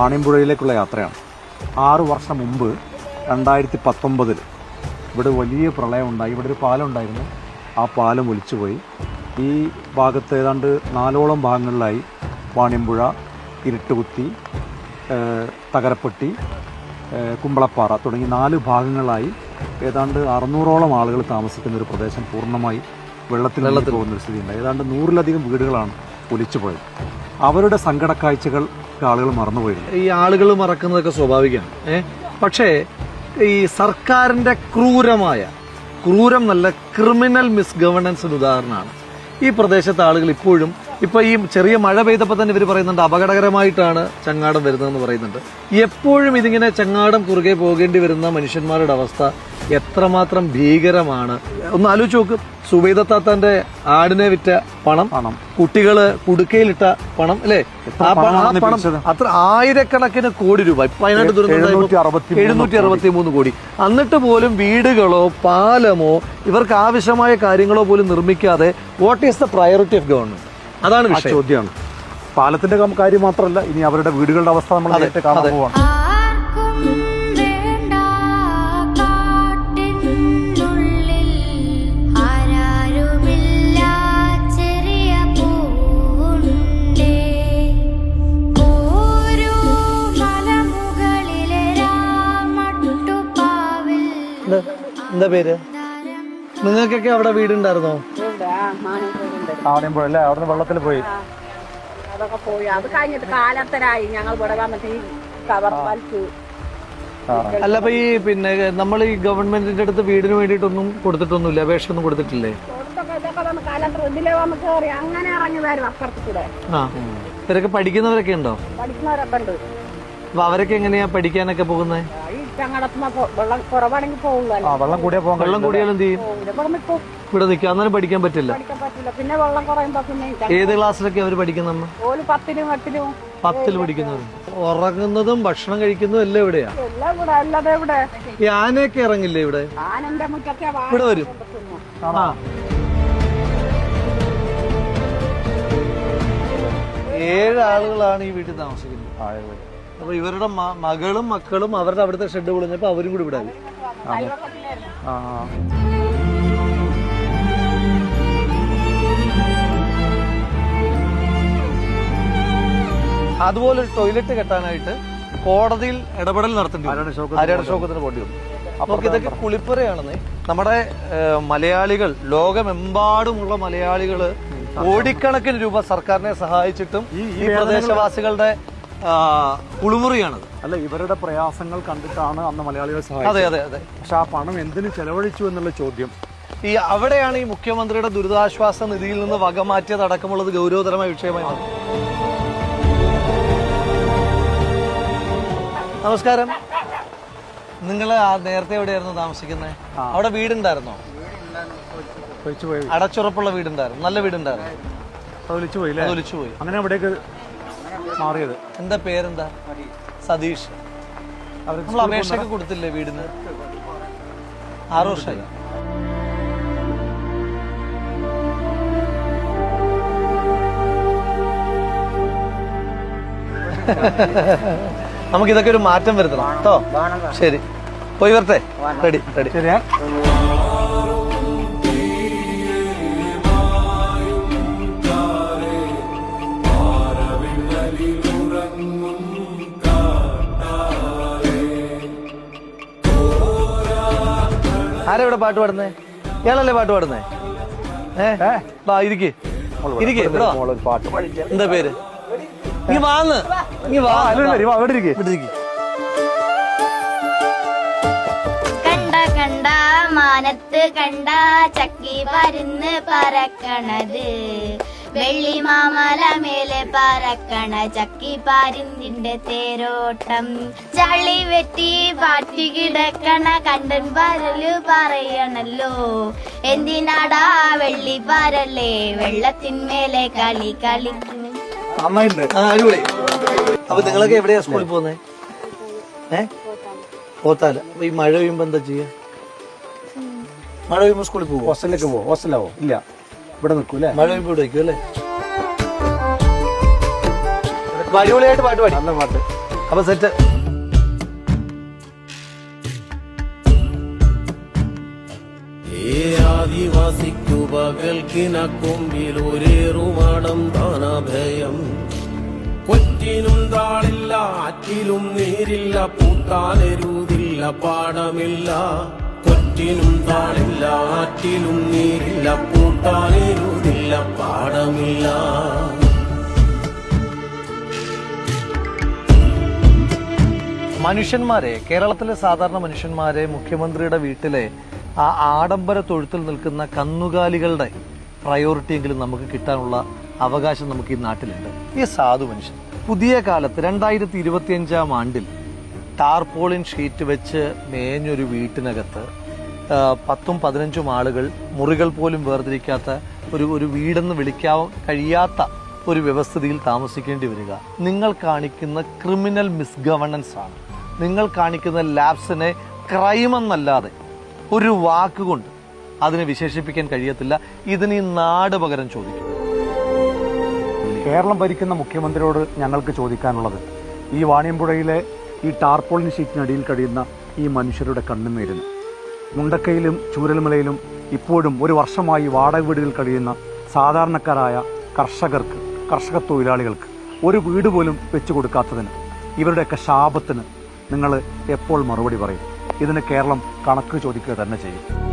വാണിയമ്പുഴയിലേക്കുള്ള യാത്രയാണ്. ആറു വർഷം മുമ്പ് രണ്ടായിരത്തി പത്തൊമ്പതിൽ ഇവിടെ വലിയ പ്രളയം ഉണ്ടായി. ഇവിടെ ഒരു പാലം ഉണ്ടായിരുന്നു. ആ പാലം ഒലിച്ചുപോയി. ഈ ഭാഗത്ത് ഏതാണ്ട് നാലോളം ഭാഗങ്ങളിലായി വാണിയമ്പുഴ ഇരുട്ടുകുത്തി തകരപ്പെട്ടി കുമ്പളപ്പാറ തുടങ്ങി നാല് ഭാഗങ്ങളായി ഏതാണ്ട് അറുന്നൂറോളം ആളുകൾ താമസിക്കുന്ന ഒരു പ്രദേശം പൂർണമായി വെള്ളത്തിൽ വെള്ളത്തിൽ പോകുന്ന ഒരു സ്ഥിതിയുണ്ട് ഏതാണ്ട് നൂറിലധികം വീടുകളാണ് ഒലിച്ചുപോയത്. അവരുടെ സങ്കടക്കാഴ്ചകൾ ആളുകൾ മറന്നുപോയിരുന്നു ഈ ആളുകൾ മറക്കുന്നതൊക്കെ സ്വാഭാവികമാണ്. ഏഹ് പക്ഷേ ഈ സർക്കാരിന്റെ ക്രൂരമായ ക്രൂരം നല്ല ക്രിമിനൽ മിസ്ഗവർണൻസിന് ഉദാഹരണമാണ്. ഈ പ്രദേശത്തെ ആളുകൾ ഇപ്പോഴും ഇപ്പൊ ഈ ചെറിയ മഴ പെയ്തപ്പോൾ തന്നെ ഇവർ പറയുന്നുണ്ട് അപകടകരമായിട്ടാണ് ചങ്ങാടം വരുന്നതെന്ന് പറയുന്നുണ്ട്. എപ്പോഴും ഇതിങ്ങനെ ചങ്ങാടം കുറുകെ പോകേണ്ടി വരുന്ന മനുഷ്യന്മാരുടെ അവസ്ഥ എത്രമാത്രം ഭീകരമാണ് ഒന്ന് ആലോചിച്ച് നോക്ക്. സുബൈദത്താത്തന്റെ ആടിനെ വിറ്റ പണം പണം. കുട്ടികൾ കുടുക്കയിലിട്ട പണം അല്ലേ? ആ പണം ആ പണം അത്ര ആയിരക്കണക്കിന് കോടി രൂപ. ഇപ്പൊ വയനാട് എഴുന്നൂറ്റി അറുപത്തി എഴുന്നൂറ്റി അറുപത്തി മൂന്ന് കോടി. എന്നിട്ട് പോലും വീടുകളോ പാലമോ ഇവർക്ക് ആവശ്യമായ കാര്യങ്ങളോ പോലും നിർമ്മിക്കാതെ what is the priority of government അതാണ് വിഷയം. ചോദ്യമാണ്. പാലത്തിന്റെ കം- കാര്യം മാത്രമല്ല ഇനി അവരുടെ വീടുകളുടെ അവസ്ഥ നമ്മൾ നേരിട്ട് കാണാൻ. പോവാണ്. എന്താ പേര്? നിങ്ങൾക്കൊക്കെ അവിടെ വീടുണ്ടായിരുന്നോ? ആവണയുമ്പോൾ അല്ലേ? അവിടെ വെള്ളത്തിൽ പോയി. അതൊക്കെ പോയി. അത് കഴിഞ്ഞിട്ട് കാലത്തരായി. ഞങ്ങൾ ഇവിടെ വന്നിട്ട് കവർ വലിച്ചു. അല്ല അപ്പൊ ഈ പിന്നെ നമ്മൾ ഈ ഗവൺമെന്റിന്റെ അടുത്ത് വീടിന് വേണ്ടിയിട്ടൊന്നും കൊടുത്തിട്ടൊന്നുമില്ല അപേക്ഷ ഒന്നും കൊടുത്തിട്ടില്ലേ അങ്ങനെ ഇറങ്ങി വരും അപ്പുറത്ത് കൂടെ ആ. ഇവരൊക്കെ പഠിക്കുന്നവരൊക്കെ ഉണ്ടോ? പഠിക്കുന്നവരൊക്കെ ഉണ്ട്. അപ്പൊ അവരൊക്കെ എങ്ങനെയാ പഠിക്കാനൊക്കെ പോകുന്നത് വെള്ളം കുറവാണെങ്കിൽ പോകുമല്ലോ ആ വെള്ളം കൂടിയാ പോകാൻ വെള്ളം കൂടിയാലും എന്ത് ചെയ്യും? ഇവിടെ നിൽക്കും ഇവിടെ അന്നേരം പഠിക്കാൻ പറ്റില്ല. പഠിക്കാൻ പറ്റില്ല. പിന്നെ വെള്ളം കുറയുമ്പോ പിന്നെ ഏത് ക്ലാസ്സിലൊക്കെ അവർ പഠിക്കുന്ന ഓൽ പത്തിലും എട്ടിലും പത്തിൽ പഠിക്കുന്നവരുണ്ട് ഉറങ്ങുന്നതും ഭക്ഷണം കഴിക്കുന്നതും എല്ലാം ഇവിടെയാ? എല്ലാം ഇവിടെ അല്ലാതെ ഇവിടെ ഈ ആനയൊക്കെ ഇറങ്ങില്ലേ ഇവിടെ? ആനന്റെ മുറ്റത്തെ വാഴ ഇവിടെ വരും. ആ. ഏഴ് ആളുകളാണ് ഈ വീട്ടിൽ താമസിക്കുന്നത്. അപ്പൊ ഇവരുടെ മകളും മക്കളും അവരുടെ അവിടുത്തെ ഷെഡ് പൊളിഞ്ഞപ്പോ അവരും കൂടി വിടാൻ ആ. അതുപോലെ ഒരു ടോയ്ലറ്റ് കെട്ടാനായിട്ട് കോടതിയിൽ ഇടപെടൽ നടത്തേണ്ടി വന്നു. ശോകത്തിന് പോണ്ടി വന്നു. നമുക്ക് ഇതൊക്കെ കുളിപ്പുരയാണെന്ന്. നമ്മുടെ മലയാളികൾ ലോകമെമ്പാടുമുള്ള മലയാളികൾ കോടിക്കണക്കിന് രൂപ സർക്കാരിനെ സഹായിച്ചിട്ടും ഈ- പ്രദേശവാസികളുടെ കുളിമുറിയാണത്. അല്ല ഇവരുടെ പ്രയാസങ്ങൾ കണ്ടിട്ടാണ് അന്ന് മലയാളികളെ അതെ സഹായിച്ചത്. അതെ അതെ അതെ. പക്ഷെ ആ പണം എന്തിനു ചെലവഴിച്ചു എന്നുള്ള ചോദ്യം. ഈ അവിടെയാണ് ഈ മുഖ്യമന്ത്രിയുടെ ദുരിതാശ്വാസ നിധിയിൽ നിന്ന് വക മാറ്റിയതടക്കമുള്ളത് ഗൗരവതരമായ വിഷയമായി നമസ്കാരം. നിങ്ങൾ നേരത്തെ എവിടെയായിരുന്നു താമസിക്കുന്നത് അവിടെ വീടുണ്ടായിരുന്നോ? അടച്ചുറപ്പുള്ള വീടുണ്ടായിരുന്നു. നല്ല വീടുണ്ടായിരുന്നു. പോയി അങ്ങനെ അവിടേക്ക് മാറിയത്. എന്താ പേരെന്താ? സതീഷ്. നമ്മൾ അപേക്ഷയൊക്കെ കൊടുത്തില്ലേ വീടിന്? ആറു വർഷമായി. നമുക്കിതൊക്കെ ഒരു മാറ്റം വരുത്തണം. കേട്ടോ ശരി. പോയി വരട്ടെ. Ready ready. ശരിയാ? പാട്ട് പാടുന്നേ? ഇയാളല്ലേ പാട്ട് പാടുന്നേ? ഏ? വാ ഇരിക്ക്. ഇരിക്ക് പാട്ട് എന്താ പേര്? നീ വാന്ന് നീ വാ. അവിടെ ഇരിക്ക്. കണ്ട കണ്ട മാനത്ത് കണ്ട ചക്കി പരുന്ന് പറക്കണത്. വെള്ളി മാമല മേലെ പറക്കണ ചക്കി പാരിന്തിന്റെ തേരോട്ടം. ചളി വെട്ടി പാറ്റി കിടക്കണ കണ്ടൻ പരൽ പറയണല്ലോ. എന്തിനാടാ വെള്ളി പരല്ലേ? വെള്ളത്തിന്മേലെ കളി അടിപൊളി. അപ്പൊ നിങ്ങളൊക്കെ എവിടെയാ സ്കൂളിൽ പോകുന്നേ? ഏ? പോത്താല. അപ്പൊ ഈ മഴ പെയ്യുമ്പോ എന്താ ചെയ്യാ? മഴ പെയ്യുമ്പോ സ്കൂളിൽ പോകും ഹോസ്റ്റലിലേക്ക് പോകും ഹോസ്റ്റലാവോ ഇല്ല. ഇവിടെ നിൽക്കൂ അല്ലേ മഴ പെയ്യുമ്പോ ഇവിടെ വയ്ക്കും അല്ലേ? അപ്പൊ അടിപൊളിയായിട്ട് പാട്ട് പാടി. നല്ല പാട്ട്. അപ്പൊ സെറ്റ് ഏ ആദിവാസിക്കു പകൽക്കിനക്കൊമ്പിൽ ഒരേറുമാടം താനഭയം. കൊറ്റിനും താളില്ല ആറ്റിലും നീരില്ല പൂട്ടാനെരുതില്ല പാടമില്ല. കൊറ്റിനും താളില്ല ആറ്റിലും നീരില്ല പൂട്ടാനെരുതില്ല പാടമില്ല. മനുഷ്യന്മാരെ കേരളത്തിലെ സാധാരണ മനുഷ്യന്മാരെ മുഖ്യമന്ത്രിയുടെ വീട്ടിലെ ആ ആഡംബര തൊഴുത്തിൽ നിൽക്കുന്ന കന്നുകാലികളുടെ പ്രയോറിറ്റി എങ്കിലും നമുക്ക് കിട്ടാനുള്ള അവകാശം നമുക്ക് ഈ നാട്ടിലുണ്ട്. ഈ സാധു മനുഷ്യൻ. പുതിയ കാലത്ത് രണ്ടായിരത്തി ഇരുപത്തിയഞ്ചാം ആണ്ടിൽ ടാർപോളിൻ ഷീറ്റ് വെച്ച് മേഞ്ഞൊരു വീട്ടിനകത്ത് പത്തും പതിനഞ്ചും ആളുകൾ മുറികൾ പോലും വേർതിരിക്കാത്ത ഒരു ഒരു വീടെന്ന് വിളിക്കാൻ കഴിയാത്ത ഒരു വ്യവസ്ഥിതിയിൽ താമസിക്കേണ്ടി വരിക. നിങ്ങൾ കാണിക്കുന്ന ക്രിമിനൽ മിസ്ഗവർണൻസ് ആണ്. നിങ്ങൾ കാണിക്കുന്ന ലാബ്സിനെ ക്രൈം എന്നല്ലാതെ ഒരു വാക്കുകൊണ്ട് അതിനെ വിശേഷിപ്പിക്കാൻ കഴിയത്തില്ല. ഇതിന് ഈ നാട് പകരം ചോദിക്കും. കേരളം ഭരിക്കുന്ന മുഖ്യമന്ത്രിയോട് ഞങ്ങൾക്ക് ചോദിക്കാനുള്ളത് ഈ വാണിയമ്പുഴയിലെ ഈ ടാർപോളിൻ ഷീറ്റിനടിയിൽ കഴിയുന്ന ഈ മനുഷ്യരുടെ കണ്ണുനീരിന്. മുണ്ടക്കയിലും ചൂരൽമലയിലും ഇപ്പോഴും ഒരു വർഷമായി വാടക വീടുകളിൽ കഴിയുന്ന സാധാരണക്കാരായ കർഷകർക്ക് കർഷക തൊഴിലാളികൾക്ക് ഒരു വീട് പോലും വെച്ചു കൊടുക്കാത്തതിന് ഇവരുടെയൊക്കെ ശാപത്തിന് നിങ്ങൾ എപ്പോൾ മറുപടി പറയും? ഇതിന് കേരളം കണക്ക് ചോദിക്കുക തന്നെ ചെയ്യും.